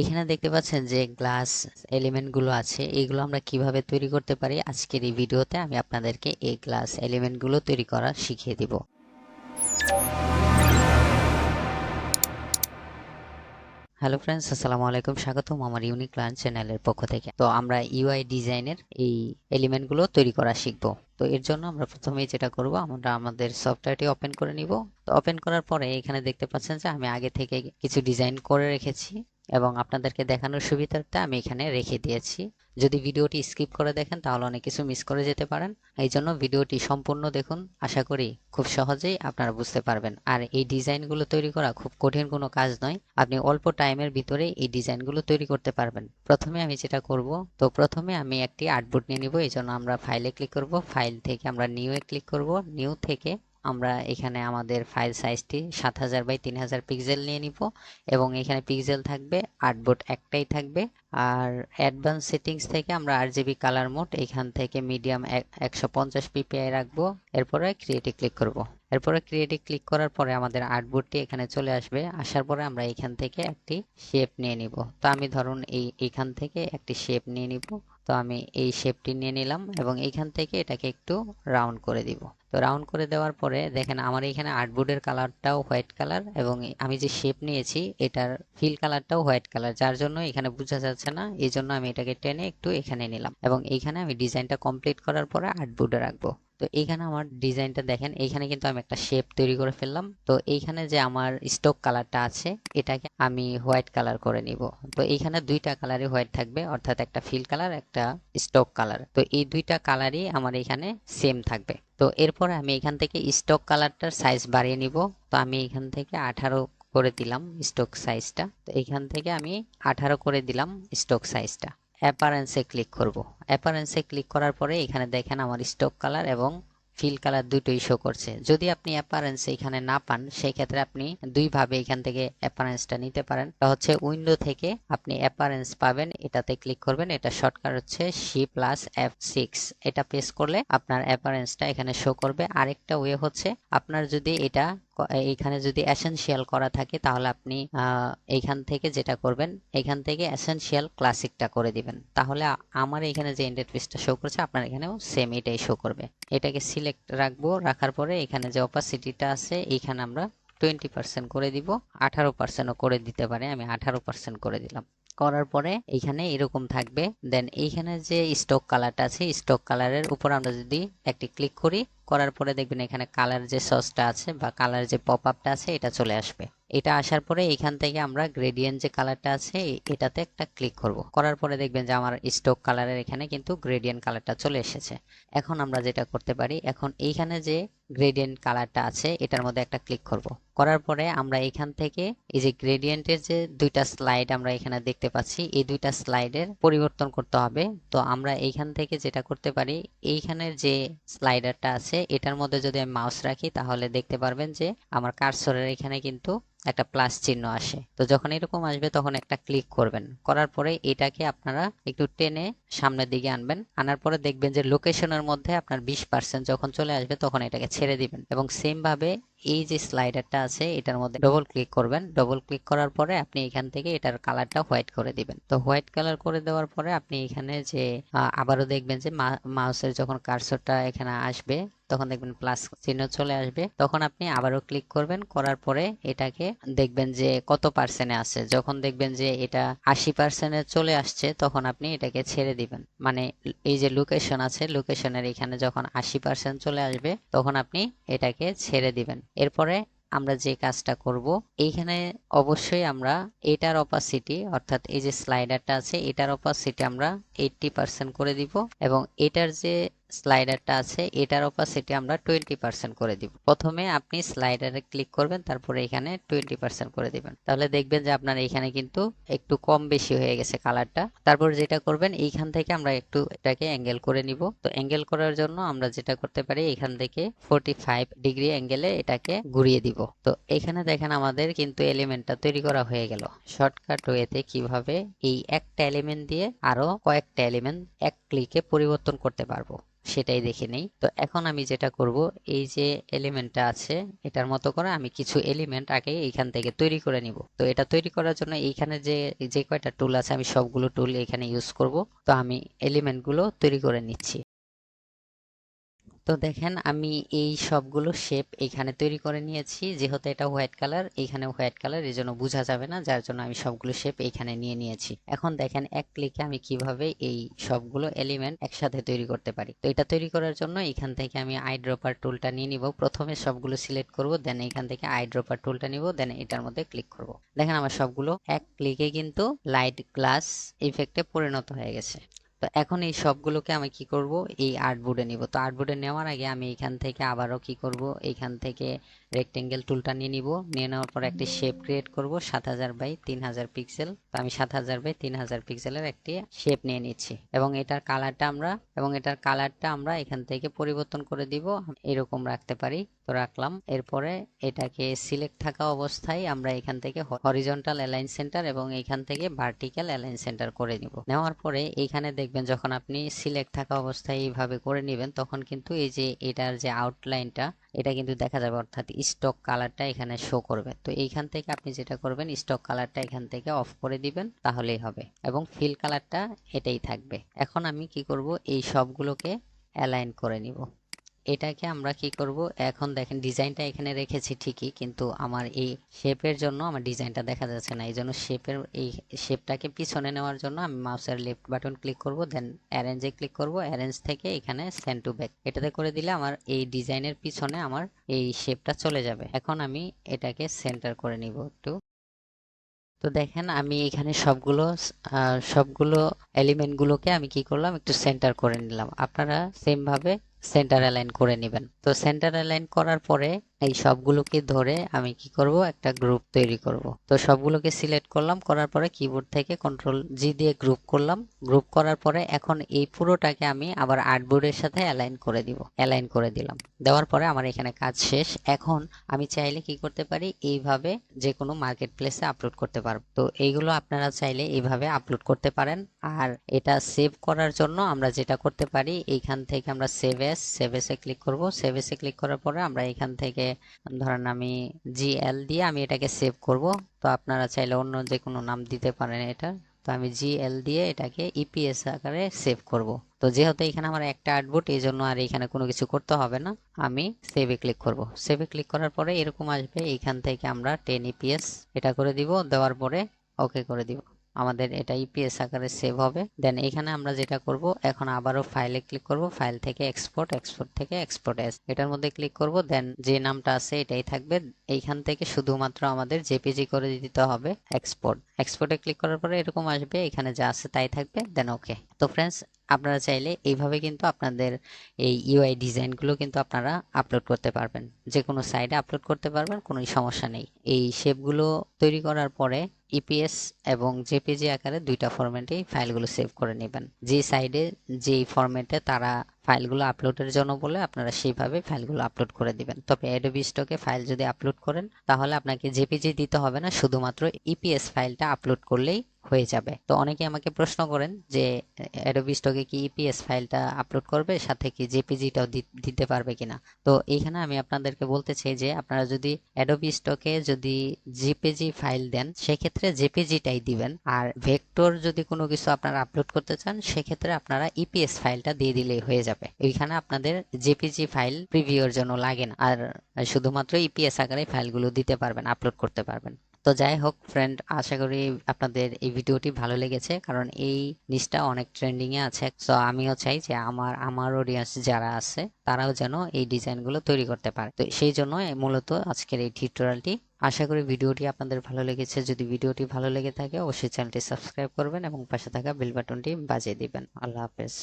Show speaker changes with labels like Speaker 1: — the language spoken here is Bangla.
Speaker 1: এখানে দেখতে পাচ্ছেন যে গ্লাস এলিমেন্টগুলো আছে, এগুলো আমরা কীভাবে তৈরি করতে পারি? আজকের এই ভিডিওতে আমি আপনাদেরকে এই গ্লাস এলিমেন্টগুলো তৈরি করা শিখিয়ে দিব। হ্যালো ফ্রেন্ডস আসসালামু আলাইকুম, স্বাগতম আমার ইউনিক লার্ন চ্যানেলের পক্ষ থেকে। তো আমরা ইউআই ডিজাইনের এই এলিমেন্টগুলো তৈরি করা শিখব। তো এর জন্য আমরা প্রথমেই যেটা করব, আমরা আমাদের সফটওয়্যারটি ওপেন করে নিব। তো ওপেন করার পরে এখানে দেখতে পাচ্ছেন যে আমি আগে থেকে কিছু ডিজাইন করে রেখেছি। এবং আপনাদেরকে দেখানোর সুবিধার্থে আমি এখানে রেখে দিয়েছি। যদি ভিডিওটি স্কিপ করে দেখেন, তাহলে অনেক কিছু মিস করে যেতে পারেন। এই জন্য ভিডিওটি সম্পূর্ণ দেখুন। আশা করি খুব সহজেই আপনারা বুঝতে পারবেন। আর এই ডিজাইনগুলো তৈরি করা খুব কঠিন কোনো কাজ নয়। আপনি অল্প টাইমের ভিতরে এই ডিজাইনগুলো তৈরি করতে পারবেন। প্রথমে আমি যেটা করব, তো প্রথমে আমি একটি আর্টবোর্ড নিয়ে নিব। এই জন্য আমরা ফাইলে ক্লিক করব। ফাইল থেকে আমরা নিউ এ ক্লিক করব। নিউ থেকে আমরা এখানে আমাদের ফাইল সাইজটি সাত হাজার বাই তিন হাজার পিক্সেল নিয়ে নিব এবং এখানে পিক্সেল থাকবে আর্টবোর্ড একটাই থাকবে। আর অ্যাডভান্স সেটিংস থেকে আমরা আর জিবি কালার মোড এখান থেকে মিডিয়াম একশো পঞ্চাশ পিপিআই রাখব। এরপরে ক্রিয়েটে ক্লিক করব। এরপরে ক্রিয়েটে ক্লিক করার পরে আমাদের আর্টবোর্ডটি এখানে চলে আসবে। আসার পরে আমরা এখান থেকে একটি শেপ নিয়ে নিব। তো আমি ধরুন এই, এখান থেকে একটি শেপ নিয়ে নিব। তো আমি এই শেপটি নিয়ে নিলাম এবং এইখান থেকে এটাকে একটু রাউন্ড করে দিব। তো রাউন্ড করে দেওয়ার পরে দেখেন আমার এখানে আর্টবোর্ডের কালারটাও হোয়াইট কালার এবং আমি যে শেপ নিয়েছি এটার ফিল কালারটাও হোয়াইট কালার যার জন্য এখানে বোঝা যাচ্ছে না, এই জন্য আমি এটাকে টেনে একটু এখানে নিলাম এবং এইখানে আমি ডিজাইনটা কমপ্লিট করার পরে আর্টবোর্ডে রাখব। তো এইখানে আমার ডিজাইনটা দেখেন, এইখানে কিন্তু আমি একটা শেপ তৈরি করে ফেললাম। তো এইখানে যে আমার স্টক কালারটা আছে, এটাকে আমি হোয়াইট কালার করে নিব। তো এইখানে দুইটা কালারই হোয়াইট থাকবে, অর্থাৎ একটা ফিল কালার একটা স্টক কালার তো এই দুইটা কালারই আমার এখানে সেম থাকবে। তো এরপরে আমি এখান থেকে স্টক কালারটার সাইজ বাড়িয়ে নিব। তো আমি এখান থেকে আঠারো করে দিলাম স্টক সাইজটা তো এখান থেকে আমি আঠারো করে দিলাম স্টক সাইজটা অ্যাপারেন্সে ক্লিক করব। অ্যাপারেন্সে ক্লিক করার পরে এখানে দেখেন আমার স্টক কালার এবং ফিল কালার দুটোই শো করছে। যদি আপনি অ্যাপারেন্স এখানে না পান সেই ক্ষেত্রে আপনি দুইভাবে এখান থেকে অ্যাপারেন্সটা নিতে পারেন। এটা হচ্ছে উইন্ডো থেকে আপনি অ্যাপারেন্স পাবেন, এটাতে ক্লিক করবেন। এটা শর্টকাট হচ্ছে সি প্লাস এফ সিক্স এটা প্রেস করলে আপনার অ্যাপারেন্সটা এখানে শো করবে। আরেকটা ওয়ে হচ্ছে, আপনার যদি এটা এইখানে যদি এসেনশিয়াল করা থাকে, তাহলে আপনি এইখান থেকে যেটা করবেন, এখান থেকে এসেনশিয়াল ক্লাসিকটা করে দিবেন। তাহলে আমার এখানে যে ইন্টারফেসটা শো করছে, আপনার এখানেও সেম এটাই শো করবে। এটাকে সিলেক্ট রাখব, রাখার পরে এখানে যে অপাসিটিটা আছে, এইখানে আমরা টোয়েন্টি পার্সেন্ট করে দিব। আঠারো পার্সেন্টও করে দিতে পারে, আমি আঠারো পার্সেন্ট করে দিলাম। করার পরে এইখানে এরকম থাকবে। দেন এইখানে যে স্টক কালারটা আছে স্টক কালারের উপর আমরা যদি একটি ক্লিক করি, করার পরে দেখবেন এখানে কালার যে সসটা আছে বা কালার যে পপ আপটা আছে, এটা চলে আসবে। এটা আসার পরে এখান থেকে আমরা গ্রেডিয়েন্ট যে কালারটা আছে, এটাতে একটা ক্লিক করব। করার পরে দেখবেন যে আমার স্টক কালারের এখানে কিন্তু গ্রেডিয়েন্ট কালারটা চলে এসেছে। এখন আমরা যেটা করতে পারি, এখন এইখানে যে গ্রেডিয়েন্ট কালারটা আছে, এটার মধ্যে একটা ক্লিক করব। করার পরে আমরা এখান থেকে এই যে গ্রেডিয়েন্টের যে দুইটা স্লাইড আমরা এখানে দেখতে পাচ্ছি, এই দুইটা স্লাইডের পরিবর্তন করতে হবে। তো আমরা এইখান থেকে যেটা করতে পারি, এইখানের যে স্লাইডারটা আছে, এটার মধ্যে যদি আমি মাউস রাখি, তাহলে দেখতে পারবেন যে আমার কার্সরের এখানে কিন্তু একটা প্লাস চিহ্ন আসে। তো যখন এরকম আসবে, তখন একটা ক্লিক করবেন। করার পরে এটাকে আপনারা একটু টেনে সামনের দিকে আনবেন। আনার পরে দেখবেন যে লোকেশনের মধ্যে আপনার বিশ পার্সেন্ট যখন চলে আসবে, তখন এটাকে ছেড়ে দিবেন এবং সেম ভাবে এই যে স্লাইডারটা আছে, এটার মধ্যে ডবল ক্লিক করবেন। ডবল ক্লিক করার পরে আপনি এখান থেকে এটার কালারটা হোয়াইট করে দিবেন। তো হোয়াইট কালার করে দেওয়ার পরে আপনি এখানে যে আবারও দেখবেন যে মাউসের যখন কার্সরটা এখানে আসবে তখন দেখবেন প্লাস চিহ্ন চলে আসবে। তখন আপনি আবারও ক্লিক করবেন, করার পরে এটাকে দেখবেন যে কত পার্সেন্টে আছে। যখন দেখবেন যে এটা আশি পার্সেন্টে চলে আসছে, তখন আপনি এটাকে ছেড়ে দিবেন। মানে এই যে লোকেশন আছে লোকেশনের এখানে যখন আশি পার্সেন্ট চলে আসবে, তখন আপনি এটাকে ছেড়ে দিবেন। এরপরে আমরা যে কাজটা করব, এইখানে অবশ্যই আমরা এটার অপাসিটি অর্থাৎ এই যে স্লাইডারটা আছে, এটার অপাসিটি আমরা এইটটি পার্সেন্ট করে দিব। এবং এটার যে স্লাইডারটা আছে, এটার অপাসিটি আমরা টোয়েন্টি পার্সেন্ট করে দিব। প্রথমে আপনি স্লাইডারে ক্লিক করবেন, তারপরে এখানে টোয়েন্টি পার্সেন্ট করে দিবেন। তাহলে দেখবেন যে আপনার এখানে কিন্তু একটু কম বেশি হয়ে গেছে কালারটা তারপর যেটা করবেন, এইখান থেকে আমরা একটু এটাকে অ্যাঙ্গেল করে নিব। তো অ্যাঙ্গেল করার জন্য আমরা যেটা করতে পারি, এখান থেকে ফোরটি ফাইভ ডিগ্রি অ্যাঙ্গেলে এটাকে ঘুরিয়ে দিব। তো এখানে দেখেন আমাদের কিন্তু এলিমেন্টটা তৈরি করা হয়ে গেল। শর্টকাট ওয়েতে কীভাবে এই একটা এলিমেন্ট দিয়ে আরও কয়েকটা এলিমেন্ট এক ক্লিকে পরিবর্তন করতে পারব। সেটাই দেখে নেই। তো এখন আমি যেটা করব, এই যে এলিমেন্টটা আছে, এটার মতো করে আমি কিছু এলিমেন্ট আগে এইখান থেকে তৈরি করে নিব। তো এটা তৈরি করার জন্য এইখানে যে যে কয়টা টুল আছে, আমি সবগুলো টুল এখানে ইউজ করব। তো আমি এলিমেন্টগুলো তৈরি করে নিচ্ছি। তো দেখেন, আমি এই সবগুলো শেপ এখানে তৈরি করে নিয়েছি। যেহেতু এটা হোয়াইট কালার এখানে হোয়াইট কালার এই জন্য বোঝা যাবে না, যার জন্য আমি সবগুলো শেপ এখানে নিয়ে নিয়েছি। এখন দেখেন, এক ক্লিকে আমি কীভাবে এই সবগুলো এলিমেন্ট একসাথে তৈরি করতে পারি। তো এটা তৈরি করার জন্য এখান থেকে আমি আইড্রপার টুলটা নিয়ে নিব। প্রথমে সবগুলো সিলেক্ট করব দেন এখান থেকে আইড্রপার টুলটা নিব দেন এটার মধ্যে ক্লিক করব। দেখেন, আমার সবগুলো এক ক্লিকে কিন্তু লাইট গ্লাস ইফেক্টে পরিণত হয়ে গেছে। তো এখন এই সবগুলোকে আমি কি করব? এই আর্টবোর্ডে নিব। তো আর্টবোর্ডে নেওয়ার আগে আমি এখান থেকে আবারও কি করব? এইখান থেকে রেক্টেঙ্গেল টুলটা নিয়ে নিব। নিয়ে নেওয়ার পর একটি শেপ ক্রিয়েট করব সাত হাজার বাই তিন হাজার পিক্সেল তো আমি সাত হাজার বাই তিন হাজার পিক্সেলের একটি শেপ নিয়ে নিচ্ছি। এবং এটার কালারটা আমরা এবং এটার কালারটা আমরা এখান থেকে পরিবর্তন করে দিব। এরকম রাখতে পারি। তো রাখলাম। এরপরে এটাকে সিলেক্ট থাকা অবস্থায় আমরা এখান থেকে হরিজন্টাল অ্যালাইন সেন্টার এবং এখান থেকে ভার্টিক্যাল অ্যালাইন সেন্টার করে নিব। নেওয়ার পরে এইখানে দেখবেন যখন আপনি সিলেক্ট থাকা অবস্থায় এইভাবে করে নেবেন, তখন কিন্তু এই যে এটার যে আউটলাইনটা এটা কিন্তু দেখা যাবে অর্থাৎ স্টক কালারটা এখানে শো করবে। তো এইখান থেকে আপনি যেটা করবেন স্টক কালারটা এখান থেকে অফ করে দিবেন, তাহলেই হবে। এবং ফিল কালারটা এটাই থাকবে। এখন আমি কি করব, এই সবগুলোকে অ্যালাইন করে নিব। এটাকে আমরা কি করব? এখন দেখেন ডিজাইনটা এখানে রেখেছি ঠিকই, কিন্তু আমার এই শেপের জন্য আমার ডিজাইনটা দেখা যাচ্ছে না। এই জন্য শেপের এই শেপটাকে পিছনে নেওয়ার জন্য আমি মাউসের লেফট বাটন ক্লিক করব, দেন অ্যারেঞ্জে ক্লিক করব। অ্যারেঞ্জ থেকে এখানে সেন্ড টু ব্যাক। এটাতে করে দিলে আমার এই ডিজাইনের পিছনে আমার এই শেপটা চলে যাবে। এখন আমি এটাকে সেন্টার করে নিব একটু। তো দেখেন আমি এখানে সবগুলো সবগুলো এলিমেন্টগুলোকে আমি কি করলাম? একটু সেন্টার করে নিলাম। আপনারা সেম ভাবে সেন্টার অ্যালাইন করে নেবেন। তো সেন্টার অ্যালাইন করার পরে এই সবগুলোকে ধরে আমি কি করব? একটা গ্রুপ তৈরি করব। তো সবগুলোকে সিলেক্ট করলাম, করার পরে কিবোর্ড থেকে কন্ট্রোল জি দিয়ে গ্রুপ করলাম। গ্রুপ করার পরে এখন এই পুরোটাকে আমি আবার আর্টবোর্ডের সাথে অ্যালাইন করে দিব। অ্যালাইন করে দিলাম। দেওয়ার পরে আমার এখানে কাজ শেষ। এখন আমি চাইলে কি করতে পারি? এইভাবে যে কোনো মার্কেট প্লেসে আপলোড করতে পারব। তো এইগুলো আপনারা চাইলে এইভাবে আপলোড করতে পারেন। আর এটা সেভ করার জন্য আমরা যেটা করতে পারি, এইখান থেকে আমরা সেভ এস সেভ এসে ক্লিক করব। সেভ এসে ক্লিক করার পরে আমরা এখান থেকে ধরেন আমি জিএল দিয়ে আমি এটাকে সেভ করব। তো আপনারা চাইলে অন্য যে কোনো নাম দিতে পারেন এটা। তো আমি জিএল দিয়ে এটাকে ইপিএস আকারে সেভ করব। তো যেহেতু এখানে আমার একটা আর্টবোর্ড এই জন্য আর এখানে কোনো কিছু করতে হবে না। আমি সেভে ক্লিক করব। সেভে ক্লিক করার পরে এরকম আসবে। এইখান থেকে আমরা টেন ইপিএস এটা করে দিব। দেওয়ার পরে ওকে করে দিব। আমাদের এটা ইপিএস আকারে সেভ হবে। দেন এখানে আমরা যেটা করব, এখন আবারও ফাইলে ক্লিক করব। ফাইল থেকে এক্সপোর্ট এক্সপোর্ট থেকে এক্সপোর্ট এস এটার মধ্যে ক্লিক করব দেন যে নামটা আছে এটাই থাকবে। এইখান থেকে শুধুমাত্র আমাদের জেপিজি করে দিতে হবে এক্সপোর্ট এক্সপোর্টে ক্লিক করার পরে এরকম আসবে, এখানে যা আছে তাই থাকবে দেন ওকে তো ফ্রেন্ডস আপনারা চাইলে এইভাবে কিন্তু আপনাদের এই ইউআই ডিজাইনগুলো কিন্তু আপনারা আপলোড করতে পারবেন। যে কোনো সাইডে আপলোড করতে পারবেন কোনো সমস্যা নেই। এই শেপগুলো তৈরি করার পরে ইপিএস এবং জেপিজি আকারে দুইটা ফরম্যাটেই ফাইলগুলো সেভ করে নেবেন। যে সাইডে যেই ফরম্যাটে তারা ফাইলগুলো আপলোডের জন্য বলে আপনারা সেইভাবে ফাইলগুলো আপলোড করে দিবেন। তবে অ্যাডোবি স্টকে ফাইল যদি আপলোড করেন, তাহলে আপনাকে জেপিজি দিতে হবে না, শুধুমাত্র ইপিএস ফাইলটা আপলোড করলেই হয়ে যাবে। তো অনেকে আমাকে প্রশ্ন করেন যে অ্যাডোবি স্টকে কি ইপিএস ফাইলটা আপলোড করবে, সাথে কি জেপিজিটাও দিতে পারবে কিনা? তো এইখানে আমি আপনাদেরকে বলতে চাই যে, আপনারা যদি অ্যাডোবি স্টকে যদি জেপিজি ফাইল দেন, সেক্ষেত্রে জেপিজিটাই দিবেন। আর ভেক্টর যদি কোনো কিছু আপনারা আপলোড করতে চান, সেক্ষেত্রে আপনারা ইপিএস ফাইলটা দিয়ে দিলেই হয়ে যাবে। এইখানে আপনাদের জেপিজি ফাইল প্রিভিউর জন্য লাগে না। আর শুধুমাত্র ইপিএস আকারে ফাইলগুলো দিতে পারবেন, আপলোড করতে পারবেন। তো যাই হোক ফ্রেন্ড আশা করি আপনাদের এই ভিডিওটি ভালো লেগেছে, কারণ এই নিচটা অনেক ট্রেন্ডিং এ আছে। তো আমিও চাই যে আমার আমার অডিয়েন্স যারা আছে, তারাও যেন এই ডিজাইনগুলো তৈরি করতে পারে। তো সেই জন্য মূলত আজকের এই টিউটোরিয়ালটি আশা করি ভিডিওটি আপনাদের ভালো লেগেছে। যদি ভিডিওটি ভালো লেগে থাকে, অবশ্যই চ্যানেলটি সাবস্ক্রাইব করবেন এবং পাশে থাকা বেল বাটনটি বাজিয়ে দিবেন। আল্লাহ হাফেজ।